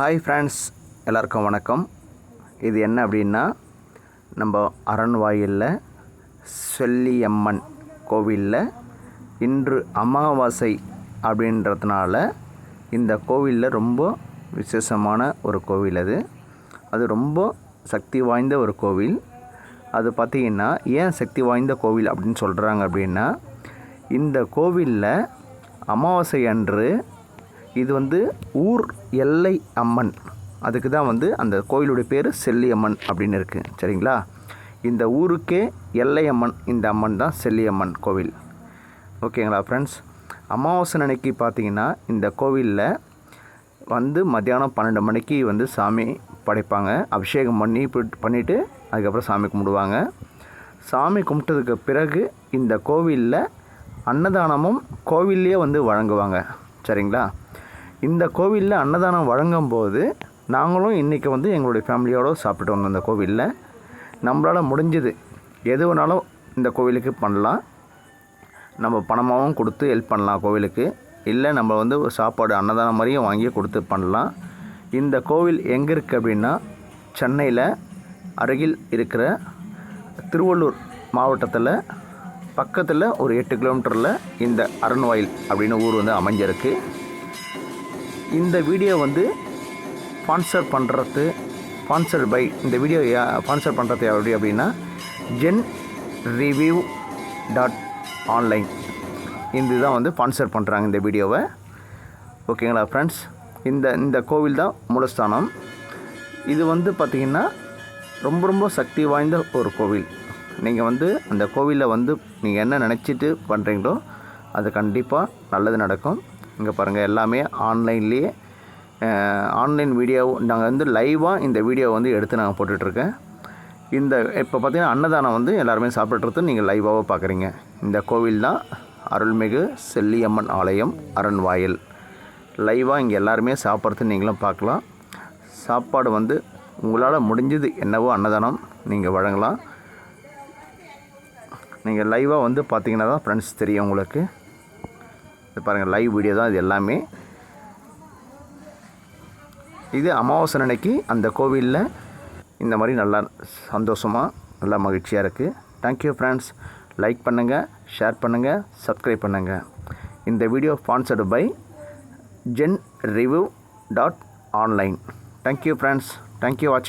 Hi friends எல்லாருக்கும் வணக்கம். இது என்ன அப்படின்னா நம்ம அரண்வாயிலில் செல்லியம்மன் கோவிலில் இன்று அமாவாசை அப்படின்றதுனால இந்த கோவிலில் ரொம்ப விசேஷமான ஒரு கோவில் அது. அது ரொம்ப சக்தி வாய்ந்த ஒரு கோவில். அது பார்த்திங்கன்னா ஏன் சக்தி வாய்ந்த கோவில் அப்படின்னு சொல்கிறாங்க அப்படின்னா இந்த கோவிலில் அமாவாசை அன்று இது வந்து ஊர் எல்லை அம்மன். அதுக்கு தான் வந்து அந்த கோயிலுடைய பேர் செல்லியம்மன் அப்படின்னு இருக்குது சரிங்களா? இந்த ஊருக்கே எல்லையம்மன் இந்த அம்மன் தான் செல்லியம்மன் கோவில். ஓகேங்களா ஃப்ரெண்ட்ஸ் அமாவாசை அன்னைக்கு பார்த்தீங்கன்னா இந்த கோவிலில் வந்து மத்தியானம் பன்னெண்டு மணிக்கு வந்து சாமி படைப்பாங்க. அபிஷேகம் பண்ணி பண்ணிவிட்டு அதுக்கப்புறம் சாமி கும்பிடுவாங்க. சாமி கும்பிட்டதுக்கு பிறகு இந்த கோவிலில் அன்னதானமும் கோவில்லையே வந்து வழங்குவாங்க. சரிங்களா? இந்த கோவிலில் அன்னதானம் வழங்கும் போது நாங்களும் இன்றைக்கி வந்து எங்களுடைய ஃபேமிலியோடு சாப்பிட்டு வந்தோம் இந்த கோவிலில். நம்மளால் முடிஞ்சது. எது வேணாலும் இந்த கோவிலுக்கு பண்ணலாம். நம்ம பணமாகவும் கொடுத்து ஹெல்ப் பண்ணலாம் கோவிலுக்கு. இல்லை நம்ம வந்து ஒரு சாப்பாடு அன்னதானம் மாதிரியும் வாங்கி கொடுத்து பண்ணலாம். இந்த கோவில் எங்கே இருக்குது அப்படின்னா சென்னையில் அருகில் இருக்கிற திருவள்ளூர் மாவட்டத்தில் பக்கத்தில் ஒரு எட்டு கிலோமீட்டரில் இந்த அரண்வாயில் அப்படின்னு ஊர் வந்து அமைஞ்சிருக்கு. இந்த வீடியோ வந்து ஸ்பான்சர் பண்ணுறது ஸ்பான்சர் பை இந்த வீடியோ ஸ்பான்சர் பண்ணுறது எப்படி அப்படின்னா ஜென் ரிவ்யூ டாட் ஆன்லைன் இது தான் வந்து ஸ்பான்சர் பண்ணுறாங்க இந்த வீடியோவை ஓகேங்களா ஃப்ரெண்ட்ஸ் இந்த இந்த கோவில் தான் மூலஸ்தானம். இது வந்து பார்த்திங்கன்னா ரொம்ப ரொம்ப சக்தி வாய்ந்த ஒரு கோவில். நீங்கள் வந்து அந்த கோவிலில் வந்து நீங்கள் என்ன நினச்சிட்டு பண்ணுறீங்களோ அது கண்டிப்பாக நல்லது நடக்கும். இங்கே பாருங்கள் எல்லாமே ஆன்லைன்லேயே ஆன்லைன் வீடியோ நாங்கள் வந்து லைவாக இந்த வீடியோ வந்து எடுத்து நாங்கள் போட்டுட்ருக்கேன். இந்த இப்போ பார்த்திங்கன்னா அன்னதானம் வந்து எல்லாருமே சாப்பிட்றது நீங்கள் லைவாக பார்க்குறீங்க இந்த கோவில் தான் அருள்மிகு செல்லியம்மன் ஆலயம் அரண்வாயில் லைவாக இங்கே எல்லாருமே சாப்பிட்றது நீங்களும் பார்க்கலாம் சாப்பாடு வந்து உங்களால் முடிஞ்சது என்னவோ அன்னதானம் நீங்கள் வழங்கலாம். நீங்கள் லைவாக வந்து பார்த்தீங்கன்னா தான் ஃப்ரெண்ட்ஸ் தெரியும் உங்களுக்கு. பாருங்கள் லைவ் வீடியோ தான் இது எல்லாமே. இது அமாவாசை அன்னைக்கு அந்த கோவிலில் இந்த மாதிரி நல்லா சந்தோஷமாக நல்லா மகிழ்ச்சியாக இருக்குது தேங்க்யூ ஃப்ரெண்ட்ஸ் லைக் பண்ணுங்கள் ஷேர் பண்ணுங்கள் சப்ஸ்கிரைப் பண்ணுங்கள் இந்த video sponsored by Zen review dot online thank you friends thank you வாட்சிங்